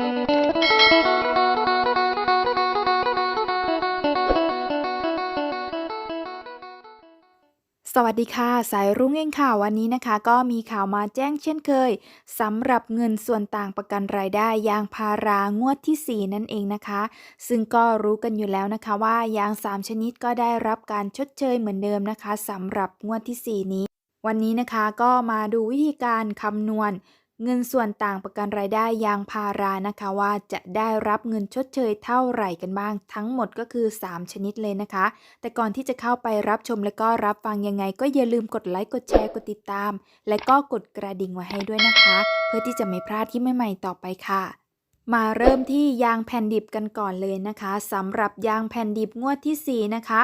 สวัสดีค่ะ สายรุ้งเองค่ะวันนี้นะคะ ก็มีข่าวมาแจ้งเช่นเคยสำหรับเงินส่วนต่างประกันรายได้ยางพารางวดที่ 4 นั่นเองนะคะ ซึ่งก็รู้กันอยู่แล้วนะคะว่ายาง 3 ชนิดก็ได้รับการชดเชยเหมือนเดิมนะคะสำหรับงวดที่ 4 นี้ วันนี้นะคะก็มาดูวิธีการคำนวณ เงินส่วนต่างประกันรายได้ยางพารานะคะว่าจะได้รับเงินชดเชยเท่าไหร่กันบ้าง ทั้งหมดก็คือ 3 ชนิดเลยนะคะ แต่ก่อนที่จะเข้าไปรับชมและก็รับฟังยังไง ก็อย่าลืมกดไลค์กดแชร์กดติดตาม และก็กดกระดิ่งไว้ให้ด้วยนะคะ เพื่อที่จะไม่พลาดที่ใหม่ๆต่อไปค่ะมาเริ่มที่ยางแผ่นดิบกันก่อนเลยนะคะสำหรับยางแผ่นดิบงวดที่ 4 นะคะ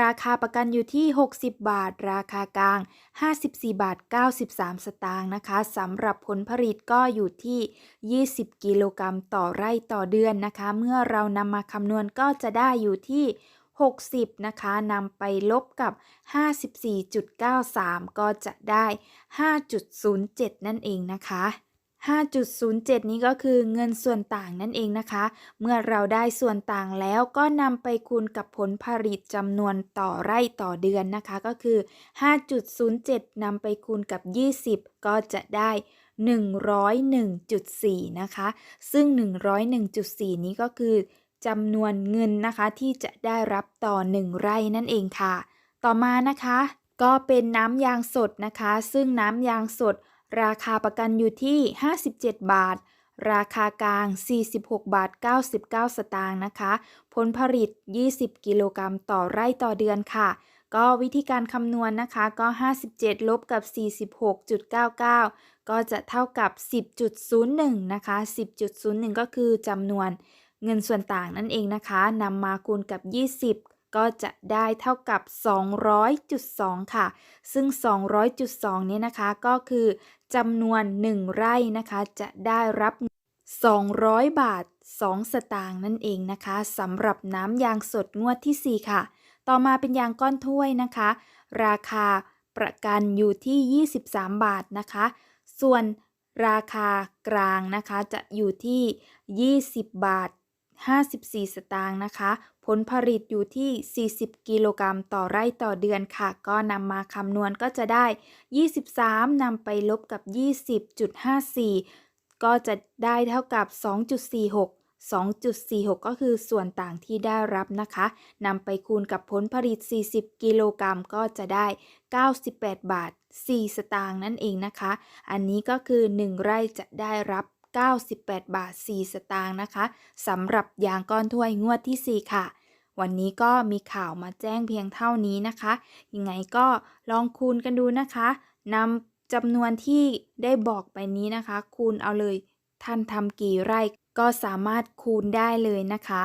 ราคาประกันอยู่ที่ 60 บาท ราคากลาง 54 บาท 93 สตางค์นะคะสำหรับผลผลิตก็อยู่ที่ 20 กิโลกรัมต่อไร่ต่อเดือนนะคะ เมื่อเรานำมาคำนวณก็จะได้อยู่ที่ 60 นะคะนำไปลบกับ 54.93 ก็จะได้ 5.07 นั่นเองนะคะ 5.07 นี้ก็คือเงินส่วนต่างนั่นเองนะคะ เมื่อเราได้ส่วนต่างแล้วก็นำไปคูณกับผลผลิตจำนวนต่อไร่ต่อเดือนนะคะ ก็คือ 5.07นำไปคูณกับ 20 ก็จะได้ 101.4 นะคะ ซึ่ง 101.4 นี้ก็คือจำนวนเงินนะคะที่จะได้รับต่อ 1 ไร่นั่นเองค่ะ ต่อมานะคะ ก็เป็นน้ำยางสดนะคะ ซึ่งน้ำยางสด ราคาประกันอยู่ที่ 57 บาท ราคากลาง 46 บาท 99 สตางค์นะคะ ผลผลิต 20 กิโลกรัมต่อไร่ต่อเดือนค่ะ ก็วิธีการคำนวณนะคะก็ 57 ลบกับ 46.99 ก็จะเท่ากับ 10.01 นะคะ 10.01 ก็คือจำนวนเงินส่วนต่างนั่นเองนะคะนำมาคูณกับ 20 ก็จะได้เท่ากับ 200.2 ค่ะ ซึ่ง 200.2นี้นะคะก็คือจำนวน 1 ไร่นะคะ จะได้รับ 200 บาท 2 สตางค์นั่นเองนะคะสำหรับน้ำยางสดงวดที่ 4 ค่ะ ต่อมาเป็นยางก้อนถ้วยนะคะ ราคาประกันอยู่ที่ 23 บาทนะคะ ส่วนราคากลางนะคะจะอยู่ที่ 20 บาท 54 สตางค์นะคะ ผลผลิตอยู่ที่ 40 กิโลกรัมต่อไร่ต่อเดือนค่ะ ก็นำมาคำนวณก็จะได้ 23นำไปลบกับ 20.54 ก็จะได้เท่ากับ 2.46 2.46 ก็คือส่วนต่างที่ได้รับนะคะนำไปคูณกับผลผลิต 40 กิโลกรัมก็จะได้ 98 บาท 4 สตางค์นั่นเองนะคะ อันนี้ก็คือ 1 ไร่จะได้รับ 98 บาท 4 สตางค์นะคะสำหรับยางก้อนถ้วยงวดที่ 4 ค่ะ วันนี้ก็มีข่าวมาแจ้งเพียงเท่านี้นะคะ ยังไงก็ลองคูณกันดูนะคะนำจำนวนที่ได้บอกไปนี้นะคะ คูณเอาเลยท่านทำกี่ไร่ก็สามารถคูณได้เลยนะคะ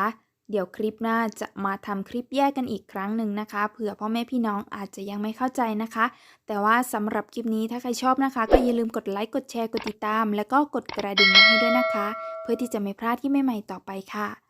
เดี๋ยวคลิปหน้าจะมาทำคลิปแยกกันอีกครั้งหนึ่งนะคะ เผื่อพ่อแม่พี่น้องอาจจะยังไม่เข้าใจนะคะ แต่ว่าสำหรับคลิปนี้ถ้าใครชอบนะคะ ก็อย่าลืมกดไลค์ กดแชร์ กดติดตาม แล้วก็กดกระดิ่งมาให้ด้วยนะคะ เพื่อที่จะไม่พลาดที่ใหม่ๆต่อไปค่ะ